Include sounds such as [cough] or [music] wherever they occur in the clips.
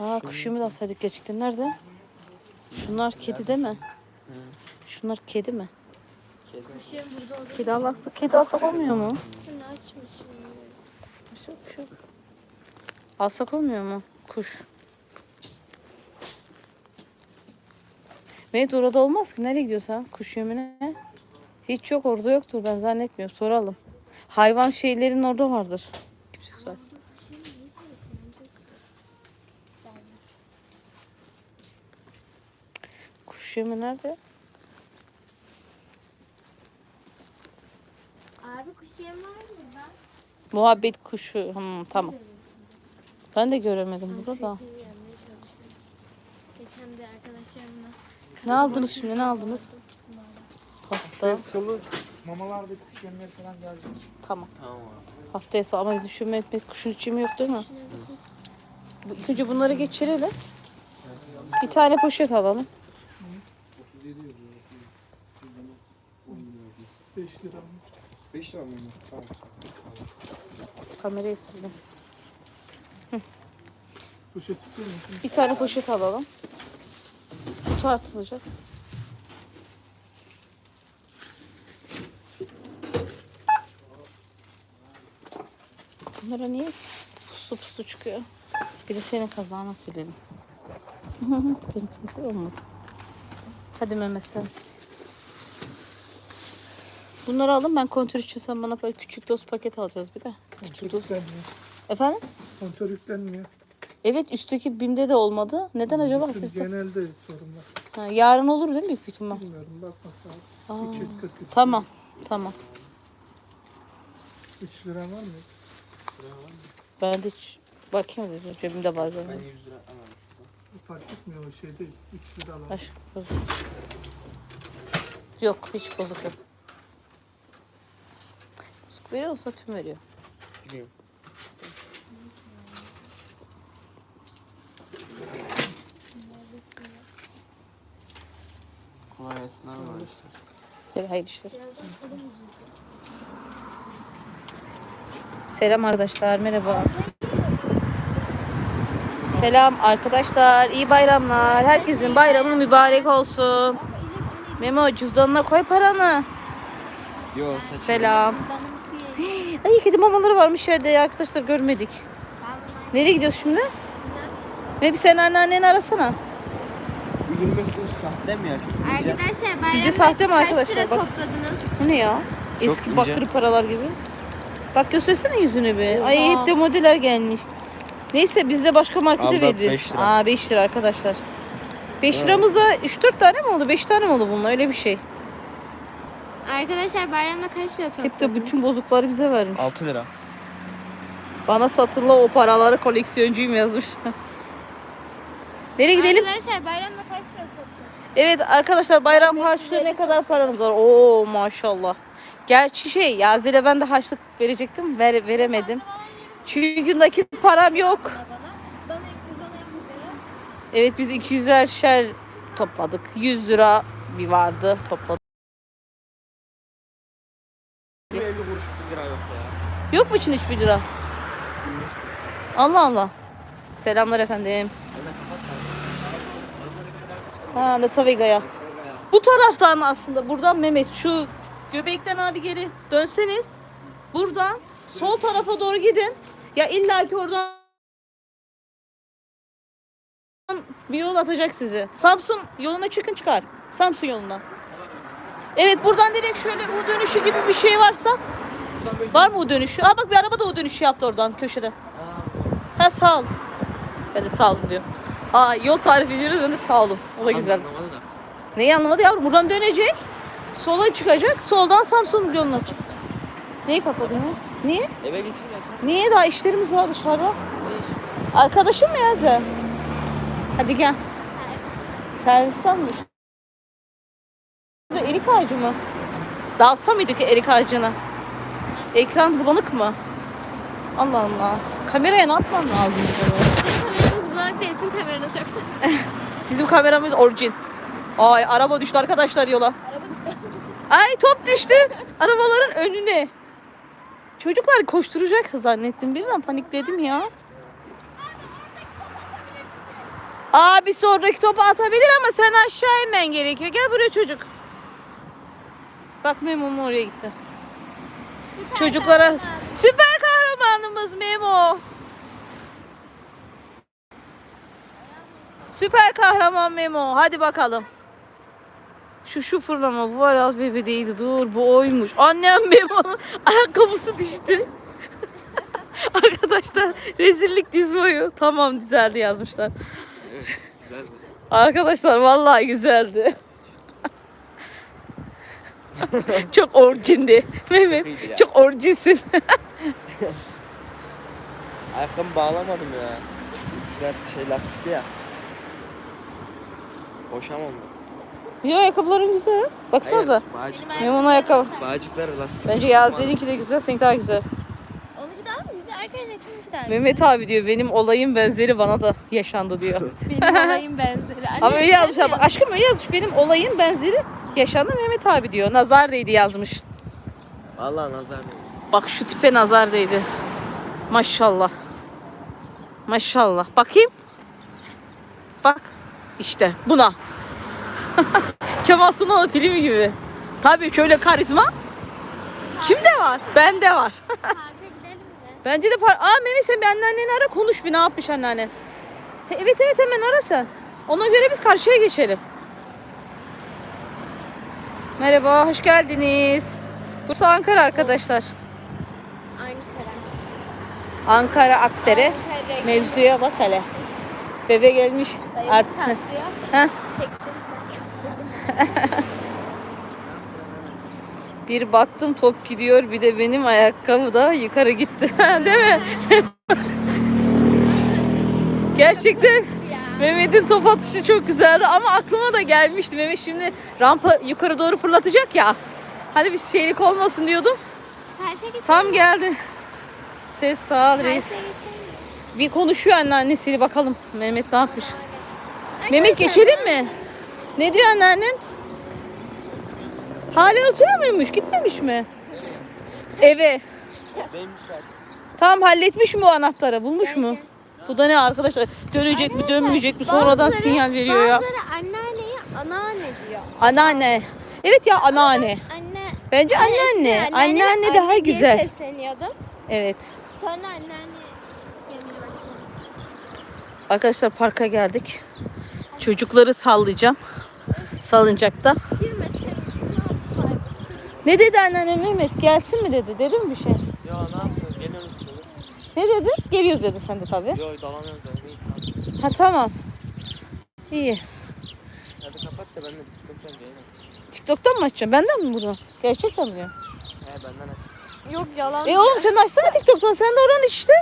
Aa kuş yemi de alsaydık gerçekten. Nerede? Şunlar kedi değil mi? Şunlar kedi mi? Kuşum burada olur. Kedi alsak, kedi alsak olmuyor mu? Şunu açmışım. Bir şey yok, bir şey yok. Alsak olmuyor mu? Kuş. Mehmet orada olmaz ki. Nereye gidiyorsan? Kuş yemine. Hiç yok orada yoktur ben zannetmiyorum. Soralım. Hayvan şeylerin orada vardır. Kuş yemi nerede? Abi kuş yem var mı burada? Muhabbet kuşu. Hmm, tamam. Ben de göremedim burada da. Geçen de arkadaşlarımla. Ne aldınız şimdi? Ne aldınız? Pasta. Salı mamalar ve kuş yemleri falan gelecek. Tamam. Tamam abi. Haftaya sağ ama bizim şu Mehmet kuşun içimi yok değil mi? Bu- İlk önce bunları geçirelim. Bir tane poşet alalım. 5 lira mı? 5 lira mı? Tamam. Kamerayı sildim. Poşet istiyor musun? Bir tane poşet alalım. Bu tartılacak. Kamera niye puslu puslu çıkıyor? Bir de senin kazağına silelim. [laughs] Benim kazı olmadı. Hadi Mehmet sen. Bunları alın ben kontör için sen bana böyle küçük doz paket alacağız bir de. Küçük yüklenmiyor. Efendim? Kontör yüklenmiyor. Evet üstteki BİM'de de olmadı. Neden acaba Bütün sizde? Genelde sorun var. Ha, yarın olur değil mi büyük ihtimal? Bilmiyorum bakmak lazım. Aa, 243 Tamam. Tamam. 3 lira var mı? Ben de hiç bakayım dedim. Cebimde bazen. Ben var. 100 lira alalım. Fark etmiyor o şey değil. 3 lira alalım. Ay, bozuk. Yok hiç bozuk yok. Bozuk veriyor olsa tüm veriyor. Bilmiyorum. Kolay gelsin abi arkadaşlar. Hadi hayırlı işler. Selam arkadaşlar merhaba. Selam arkadaşlar iyi bayramlar. Herkesin bayramı mübarek olsun. Memo cüzdanına koy paranı. Yo saç. Selam. Ay kedi mamaları varmış yerde ya arkadaşlar görmedik. Nereye gidiyoruz şimdi? Maybe sen anneanneni arasana. Bu 25 kuruş sahte mi ya? Çok ince. Arkadaşlar bayramda Sizce sahte mi arkadaşlar? Kaç lira Bak. topladınız? Bu ne ya? Çok Eski ince. bakır paralar gibi. Bak göstersene yüzünü bir. Ay hep de modeller gelmiş. Neyse biz de başka markete bak, veririz. beş lira. Aa 5 lira arkadaşlar. 5 liramızda 3-4 tane mi oldu? 5 tane mi oldu bununla? Öyle bir şey. Arkadaşlar bayramda kaç lira? Hep de bütün bozukları bize vermiş. 6 lira. Bana satılı o paraları koleksiyoncuyum yazmış. [laughs] Nereye gidelim? Arkadaşlar bayramda kaç lira topladınız? Evet arkadaşlar bayram harçlığı ne kadar paranız var? Oo maşallah. Gerçi şey Yazile ben de harçlık verecektim. Ver, veremedim. Çünkü nakit param yok. Bana. Bana 210 lira. Evet biz 200'er şer topladık. 100 lira bir vardı topladık. 50 kuruş 1 lira yok ya. Yok mu için hiçbir lira? 25 kuruş. Allah Allah. Selamlar efendim. Ha Latavega'ya. Bu taraftan aslında buradan Mehmet şu göbekten abi geri dönseniz buradan sol tarafa doğru gidin. Ya illaki oradan bir yol atacak sizi. Samsun yoluna çıkın çıkar. Samsun yolundan. Evet buradan direkt şöyle U dönüşü gibi bir şey varsa var mı U dönüşü? Aa bak bir araba da U dönüşü yaptı oradan köşeden. Ha sağ ol. Ben de sağ olun diyor. Aa yol tarif ediyoruz ben de sağ olun. O da güzel. Anlamadı da. Neyi anlamadı yavrum? Buradan dönecek. Sola çıkacak. Soldan Samsun yoluna çık. Neyi kapadın? Niye? Eve gitsin ya. Niye daha işlerimiz var dışarıda? Arkadaşım mı ya sen? Hadi gel. Servisten mi? Erik ağacı mı? Dalsa mıydık erik ağacına? Ekran bulanık mı? Allah Allah. Kameraya ne yapmam lazım? Kameramız bulanık değilsin kamerada çok. [laughs] Bizim kameramız orijin. Ay araba düştü arkadaşlar yola. Araba düştü. Ay top düştü arabaların önüne. Çocuklar koşturacak zannettim birden panikledim ya. Abi sonraki topu atabilir ama sen aşağı inmen gerekiyor. Gel buraya çocuk. Bak Memo oraya gitti. Çocuklara süper kahramanımız Memo. Süper kahraman Memo. Hadi bakalım. Şu şu fırlama bu var az bebe değildi. Dur bu oymuş. Annem Memo'nun [laughs] ayakkabısı düştü. [laughs] Arkadaşlar rezillik diz boyu. Tamam düzeldi yazmışlar. Güzel. Arkadaşlar vallahi güzeldi. [laughs] Çok orijindi. Mehmet iyiydi ya. çok orijinsin. [laughs] Ayakkabımı bağlamadım ya. Uçlar şey lastikli ya. Boşam oldu. Yo ayakkabıların güzel. Baksanıza. Hayır, bağcık, Memo'nun ayakkabı. bağcıklar lastik. Bence Yazlı'nınki de güzel, seninki daha güzel. Onunki daha mı güzel? Arkadaşlar kiminki daha güzel? Mehmet abi diyor benim olayım benzeri bana da yaşandı diyor. Benim olayım benzeri. [laughs] Anne, Ama öyle yazmış. abi. Aşkım öyle yazmış. Benim olayım benzeri yaşandı Mehmet abi diyor. Nazar değdi yazmış. Vallahi nazar değil. Bak şu tipe nazar değdi. Maşallah. Maşallah. Bakayım. Bak. işte buna. [laughs] Kemal Sunal filmi gibi. Tabii şöyle karizma. Kimde var? Bende var. [laughs] Bence de par... Aa Mehmet sen bir anneanneni ara konuş bir ne yapmış anneannen. Evet evet hemen ara sen. Ona göre biz karşıya geçelim. Merhaba hoş geldiniz. Bursa Ankara arkadaşlar. Ankara. Ankara Akdere. Ankara. Mevzuya bak hele. Bebe gelmiş. [laughs] Çektim [laughs] Bir baktım top gidiyor bir de benim ayakkabı da yukarı gitti. [laughs] Değil mi? Gerçekten Mehmet'in top atışı çok güzeldi ama aklıma da gelmişti. Mehmet şimdi rampa yukarı doğru fırlatacak ya. Hani bir şeylik olmasın diyordum. Karşıya geçelim. Tam geldi. Tez sağ ol reis. Karşıya geçelim. Bir konuşuyor anneannesiyle bakalım. Mehmet ne yapmış? Mehmet geçelim mi? Ne diyor anneannen? Hala oturuyor muymuş? Gitmemiş mi? Eve. Tamam halletmiş mi o anahtarı? Bulmuş mu? Bu da ne arkadaşlar? Dönecek mi dönmeyecek mi? Sonradan Bazıları- sinyal veriyor ya. Bazıları anneanneyi anneanne diyor. Anneanne. Evet ya anneanne. Anne. Bence Ben eskiden anneanne. anneanneme Anneanne daha anne diye güzel. sesleniyordum. Evet. Sonra anneanne gelmeye başladı. Arkadaşlar parka geldik. Çocukları sallayacağım. Salıncakta. Firma çıkarım. Ne dedi anneanne Mehmet? Gelsin mi dedi? Dedi mi bir şey? Ya ne? Ne dedi? Geliyoruz dedi sen de tabii. Yo dalamıyoruz öyle. Ha tamam. İyi. Hadi kapat da ben de TikTok'tan yayın TikTok'tan mı açacaksın? Benden mi bunu? Gerçekten mi diyor? He benden aç. Yok yalan. E oğlum sen açsana TikTok'tan. Sen de oran işte.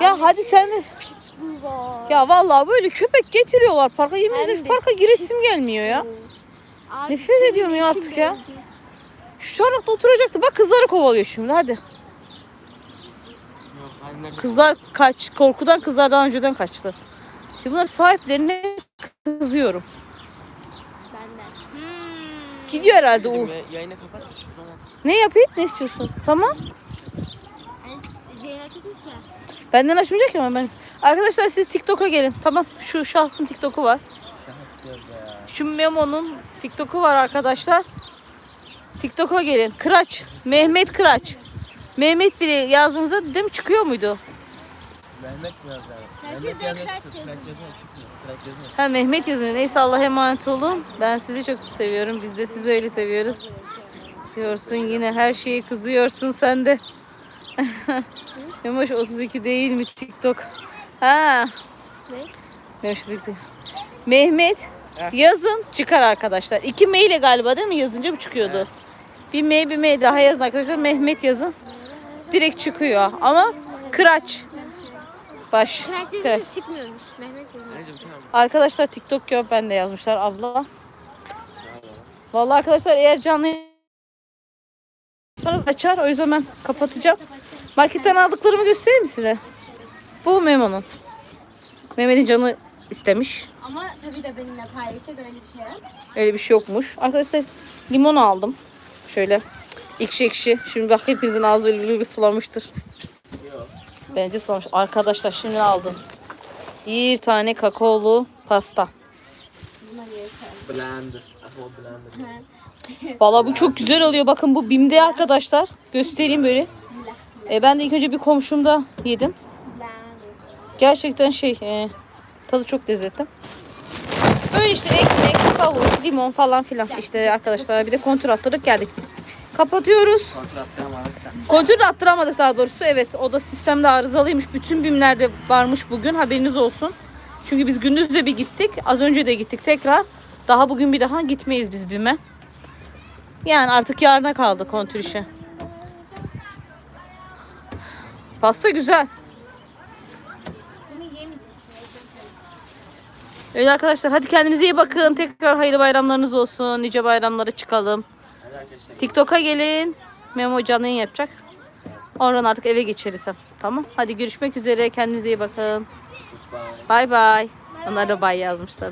Ya hadi sen de. Pitbull var. Ya vallahi böyle köpek getiriyorlar parka. Yemin Hem ederim şu de parka giresim gelmiyor ya. Abi, Nefret ediyorum ya artık ya. Şu çarıkta oturacaktı. Bak kızları kovalıyor şimdi hadi. Kızlar kaç. Korkudan kızlar daha önceden kaçtı. Şimdi bunlar sahiplerine kızıyorum. Benden. Hmm. Gidiyor herhalde o. Yayını kapat da şu zaman. Ne yapayım? Ne istiyorsun? Tamam. Zehra çıkmış ya. Benden açmayacak ama ben. Arkadaşlar siz TikTok'a gelin. Tamam. Şu şahsın TikTok'u var. Şaka istiyoruz ya. Şu Memo'nun TikTok'u var arkadaşlar. TikTok'a gelin. Kıraç. Mehmet Kıraç. Mehmet bile yazdığınızda değil mi çıkıyor muydu? Mehmet mi yazar? Tersine Mehmet de yazıyor Kıraç. Kıraç. Ha Mehmet yazıyor. Neyse Allah'a emanet olun. Ben sizi çok seviyorum. Biz de sizi öyle seviyoruz. Kızıyorsun yine her şeyi kızıyorsun sen de. [laughs] Memoş 32 değil mi TikTok? Ha. Ne? Memoş 32 değil. Mehmet Heh. yazın çıkar arkadaşlar. İki M ile galiba değil mi? Yazınca bu çıkıyordu. Bir M bir M daha yazın arkadaşlar. Mehmet yazın. Direkt çıkıyor ama Kıraç. Baş. Kıraç Kıraç. çıkmıyormuş. Mehmet. Anneciğim tamam. Arkadaşlar TikTok yok ben de yazmışlar abla. Vallahi arkadaşlar eğer canlı sonra açar o yüzden ben kapatacağım. Marketten aldıklarımı göstereyim mi size? Bu Memo'nun. Mehmet'in canı istemiş. Ama tabii de benimle paylaşacak öyle bir şey yok. Öyle bir şey yokmuş. Arkadaşlar limon aldım. Şöyle ekşi ekşi. Şimdi bak hepinizin ağzı bir sulamıştır. Bence sulamış. Arkadaşlar şimdi aldım. Bir tane kakaolu pasta. Blender. Blender. Valla bu çok güzel oluyor. Bakın bu Bim'de arkadaşlar. Göstereyim böyle. E, ben de ilk önce bir komşumda yedim. Gerçekten şey e, tadı çok lezzetli. Böyle işte ekmek, kavun, limon falan filan. İşte arkadaşlar bir de kontür attırdık geldik. Kapatıyoruz. De attıramadık daha doğrusu. Evet o da sistemde arızalıymış. Bütün bimlerde varmış bugün haberiniz olsun. Çünkü biz gündüz de bir gittik. Az önce de gittik tekrar. Daha bugün bir daha gitmeyiz biz bime. Yani artık yarına kaldı kontür işi. Pasta güzel. Öyle arkadaşlar hadi kendinize iyi bakın. Tekrar hayırlı bayramlarınız olsun. Nice bayramlara çıkalım. Arkadaşlar. TikTok'a gelin. Memo canlı yapacak. Oradan artık eve geçeriz. Tamam. Hadi görüşmek üzere. Kendinize iyi bakın. Bay bay. Onlar da bay yazmışlar.